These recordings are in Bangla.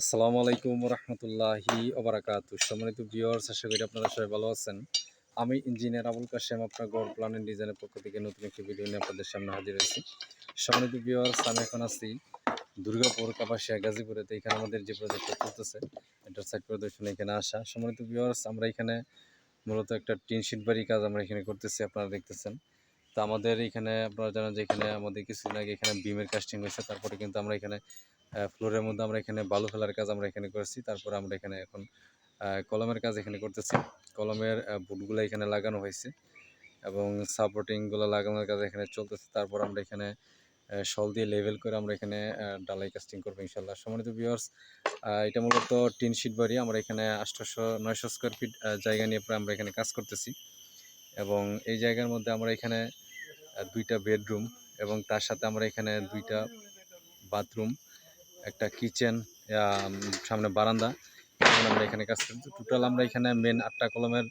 আসসালামু আলাইকুম রহমতুল্লাহি ওবরাকাতু সম্মানিত ভিউয়ার্স, আশা করি আপনারা সবাই ভালো আছেন। আমি ইঞ্জিনিয়ার আবুল কাশেম, আপনার গড় প্ল্যান ডিজাইনের পক্ষ থেকে নতুন একটি ভিডিও নিয়ে আপনাদের সামনে হাজির হয়েছি। সম্মানিত ভিউয়ার্স, আমি এখন আছি দুর্গাপুর, কাপাসিয়া গাজীপুরেতে এখানে আমাদের যে প্রজেক্টটা চলতেছে এটার সাইড প্রদর্শনে এখানে আসা। সম্মানিত ভিউয়ার্স, আমরা এখানে মূলত একটা টিন শিট বাড়ি কাজ আমরা এখানে করতেছি, আপনারা দেখতেছেন। তো আমাদের এখানে, আপনারা জানেন যে এখানে আমাদের কিছুদিন আগে এখানে বিমের কাস্টিং হয়েছে, তারপরে কিন্তু আমরা এখানে ফ্লোরের মধ্যে আমরা এখানে বালু ফেলার কাজ আমরা এখানে করেছি। তারপর আমরা এখানে এখন কলমের কাজ এখানে করতেছি। কলমের বুটগুলো এখানে লাগানো হয়েছে এবং সাপোর্টিংগুলো লাগানোর কাজ এখানে চলতেছে। তারপর আমরা এখানে শল দিয়ে লেভেল করে আমরা এখানে ডালাই কাস্টিং করব ইনশাল্লাহ সম্মানিত ভিউয়ার্স এটা মূলত টিন শিট বাড়ি। আমরা এখানে আটশোশো, নয়শো স্কোয়ার ফিট জায়গা নিয়ে প্রায় আমরা এখানে কাজ করতেছি। এবং এই জায়গার মধ্যে আমরা এখানে দুইটা বেডরুম এবং তার সাথে আমরা এখানে দুইটা বাথরুম একটা কিচেন সামনে বারান্দা। আমরা এখানে কাজ করছি। টোটাল আমরা এখানে মেন আটটা কলমের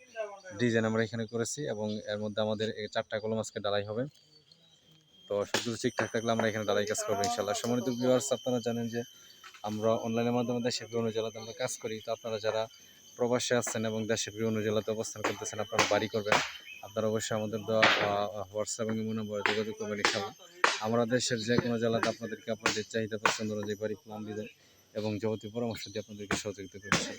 ডিজাইন আমরা এখানে করেছি এবং এর মধ্যে আমাদের এই চারটা কলম আজকে ডালাই হবে। তো সব কিছু ঠিকঠাক থাকলে আমরা এখানে ডালাই কাজ করব ইনশাল্লাহ সম্মানিত ভিউয়ার্স আপনারা জানেন যে আমরা অনলাইনের মাধ্যমে দেশের বিভিন্ন জেলাতে আমরা কাজ করি। তো আপনারা যারা প্রবাসে আসছেন এবং দেশের বিভিন্ন জেলাতে অবস্থান করতেছেন, আপনারা বাড়ি করবেন। আপনারা অবশ্যই আমাদের দেওয়া হোয়াটসঅ্যাপ এবং ইমো নম্বরে যোগাযোগ করবেন ইনশাল্লাহ আমরা দেশের যে কোনো জেলাতে আপনাদেরকে আপনাদের চাহিদা পছন্দ অনুযায়ী বাড়ি প্ল্যান দিবেন এবং যাবতীয় পরামর্শ দিয়ে আপনাদেরকে সহযোগিতা করছি।